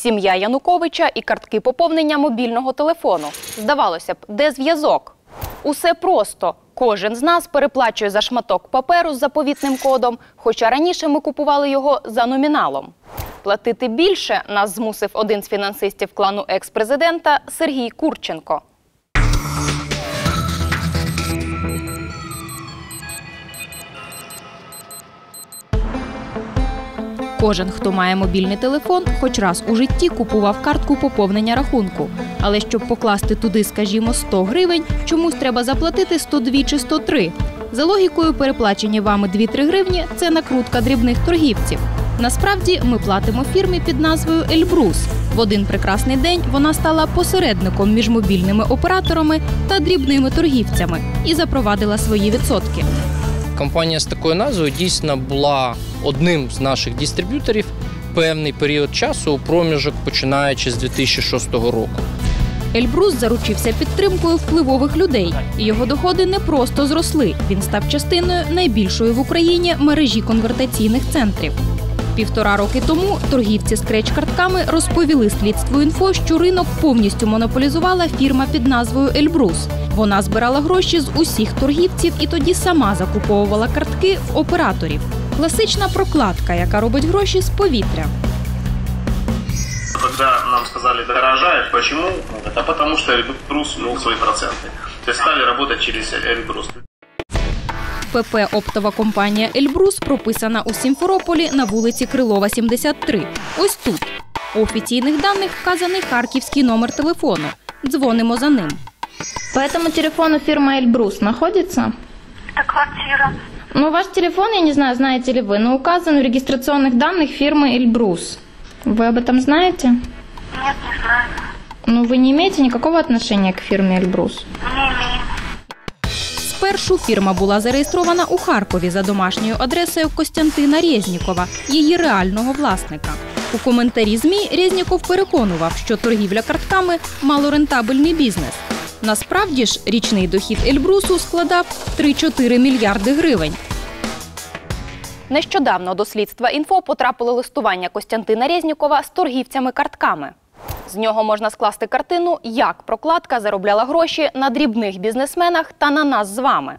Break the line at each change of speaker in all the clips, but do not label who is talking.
Сім'я Януковича і картки поповнення мобільного телефону. Здавалося б, де зв'язок? Усе просто. Кожен з нас переплачує за шматок паперу з заповітним кодом, хоча раніше ми купували його за номіналом. Платити більше нас змусив один з фінансистів клану екс-президента Сергій Курченко. Кожен, хто має мобільний телефон, хоч раз у житті купував картку поповнення рахунку. Але щоб покласти туди, скажімо, 100 гривень, чомусь треба заплатити 102 чи 103. За логікою, переплачені вами 2-3 гривні це накрутка дрібних торгівців. Насправді ми платимо фірмі під назвою Ельбрус. В один прекрасний день вона стала посередником між мобільними операторами та дрібними торгівцями і запровадила свої відсотки.
Компанія з такою назвою дійсно була одним з наших дистриб'юторів певний період часу у проміжок починаючи з 2006 року.
Ельбрус заручився підтримкою впливових людей, його доходи не просто зросли. Він став частиною найбільшої в Україні мережі конвертаційних центрів. Півтора роки тому торгівці з креч-картками розповіли слідству інфо, що ринок повністю монополізувала фірма під назвою Ельбрус. Вона збирала гроші з усіх торгівців і тоді сама закуповувала картки в операторів. Класична прокладка, яка робить гроші з повітря.
Когда нам сказали дорожает, почему? Это потому что Эльбрус ввел свои проценты. То есть стали работать через Эльбрус.
ПП оптова компанія Ельбрус прописана у Сімферополі на вулиці Крилова, 73. Ось тут. У офіційних даних вказаний харківський номер телефону. Дзвонимо за ним.
По этому телефону фирма Эльбрус находится?
Это квартира.
Ну, ваш телефон, я не знаю, знаете ли вы, но указан в регистрационных данных фирмы Эльбрус. Вы об этом знаете?
Нет, не знаю.
Ну, вы не имеете никакого отношения к фирме Эльбрус?
Не имею.
Спершу фірма була зареєстрована у Харкові за домашньою адресою Костянтина Резнікова, її реального власника. У коментарі ЗМІ Резніков переконував, що торгівля картками малорентабельний бізнес. Насправді ж річний дохід Ельбрусу складав 3-4 мільярди гривень. Нещодавно до слідства інфо потрапило листування Костянтина Резнікова з торгівцями картками. З нього можна скласти картину, як прокладка заробляла гроші на дрібних бізнесменах та на нас з вами.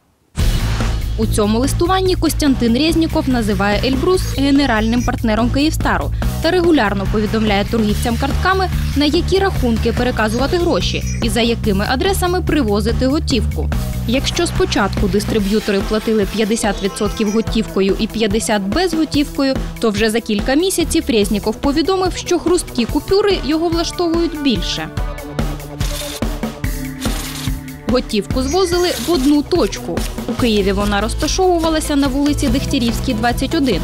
У цьому листуванні Костянтин Резніков називає Ельбрус генеральним партнером Київстару та регулярно повідомляє торгівцям картками, на які рахунки переказувати гроші і за якими адресами привозити готівку. Якщо спочатку дистриб'ютори платили 50% готівкою і 50% безготівкою, то вже за кілька місяців Резніков повідомив, що хрусткі купюри його влаштовують більше. Готівку звозили в одну точку. У Києві вона розташовувалася на вулиці Дегтярівській, 21.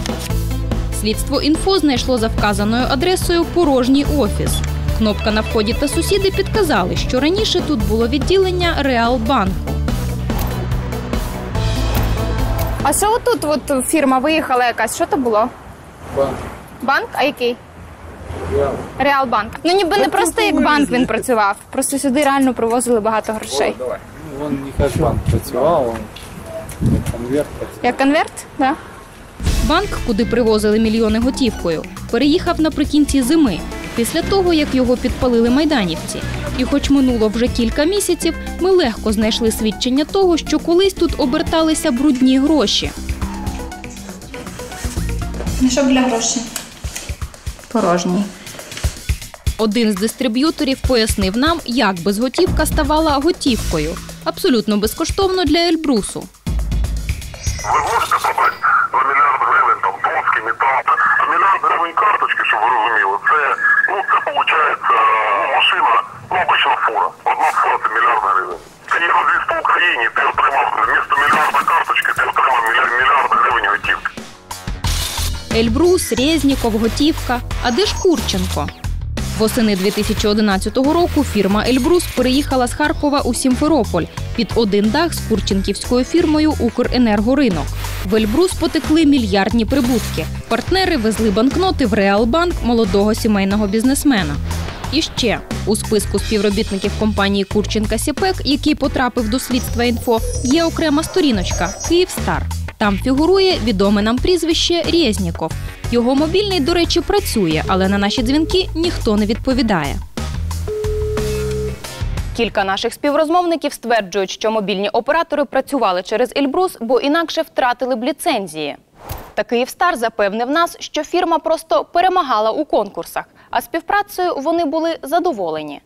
Слідство інфо знайшло за вказаною адресою порожній офіс. Кнопка на вході та сусіди підказали, що раніше тут було відділення Реалбанку.
А що отут от фірма виїхала якась? Що то було? Банк. Банк? А який? Реалбанк. Ну ніби не просто як банк він працював. Просто сюди реально привозили багато грошей.
Вон не как банк працював, он як конверт працював.
Як конверт? Да?
Банк, куди привозили мільйони готівкою, переїхав наприкінці зими, після того як його підпалили майданівці. І, хоч минуло вже кілька місяців, ми легко знайшли свідчення того, що колись тут оберталися брудні гроші.
Мешок для грошей. Порожній.
Один з дистриб'юторів пояснив нам, як безготівка ставала готівкою. Абсолютно безкоштовно для Ельбрусу.
Ви можете
Ельбрус, Резніков, Готівка. А де ж Курченко? Восени 2011 року фірма Ельбрус переїхала з Харкова у Сімферополь під один дах з курченківською фірмою Укренергоринок. В Ельбрус потекли мільярдні прибутки. Партнери везли банкноти в Реалбанк молодого сімейного бізнесмена. І ще у списку співробітників компанії Курченка Сіпек, який потрапив до слідства інфо, є окрема сторіночка Київстар. Там фігурує відоме нам прізвище Резніков.
Його мобільний, до речі, працює, але на наші дзвінки ніхто не відповідає.
Кілька наших співрозмовників стверджують, що мобільні оператори працювали через Ельбрус, бо інакше втратили б ліцензії. Та Київстар запевнив нас, що фірма просто перемагала у конкурсах, а співпрацею вони були задоволені.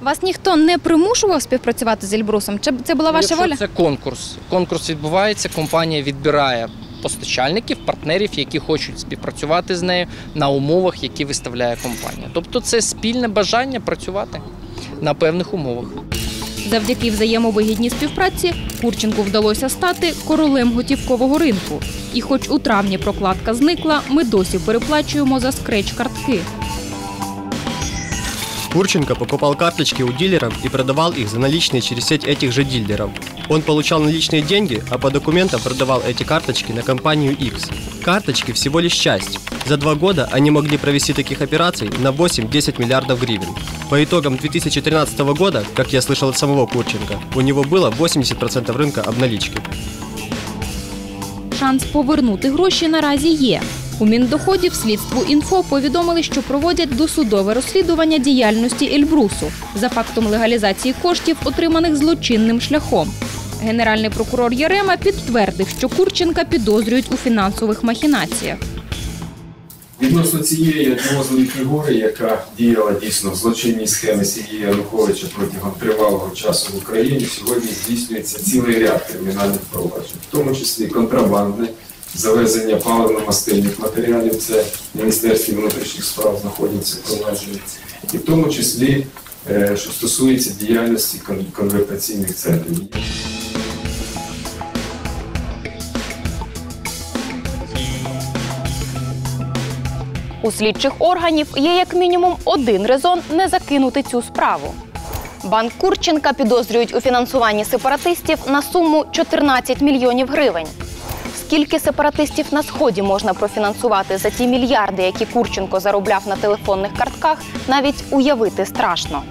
Вас ніхто не примушував співпрацювати з Ельбрусом? Чи це була ваша
Якщо
воля?
це конкурс. Конкурс відбувається, компанія відбирає постачальників, партнерів, які хочуть співпрацювати з нею на умовах, які виставляє компанія. Тобто це спільне бажання працювати на певних умовах.
Завдяки взаємовигідній співпраці Курченку вдалося стати королем готівкового ринку. І хоч у травні прокладка зникла, ми досі переплачуємо за скреч-картки.
Курченко покупал карточки у дилеров и продавал их за наличные через сеть этих же дилеров. Он получал наличные деньги, а по документам продавал эти карточки на компанию X. Карточки всего лишь часть. За два года они могли провести таких операций на 8-10 миллиардов гривен. По итогам 2013 года, как я слышал от самого Курченко, у него было 80% рынка обналички.
Шанс повернути гроші наразі є. У Міндоходів слідству інфо повідомили, що проводять досудове розслідування діяльності Ельбрусу за фактом легалізації коштів, отриманих злочинним шляхом. Генеральний прокурор Ярема підтвердив, що Курченка підозрюють у фінансових махінаціях.
Відносно цієї одноозливої фігури, яка діяла дійсно в злочинній схемі Сергія Януковича протягом тривалого часу в Україні, сьогодні здійснюється цілий ряд кримінальних проваджень, в тому числі контрабандне, завезення паливно-мастильних матеріалів, це в Міністерстві внутрішніх справ знаходяться провадження, і в тому числі, е, що стосується діяльності конвертаційних центрів.
У слідчих органів є як мінімум один резон не закинути цю справу. Банк Курченка підозрюють у фінансуванні сепаратистів на суму 14 мільйонів гривень. Скільки сепаратистів на сході можна профінансувати за ті мільярди, які Курченко заробляв на телефонних картках, навіть уявити страшно.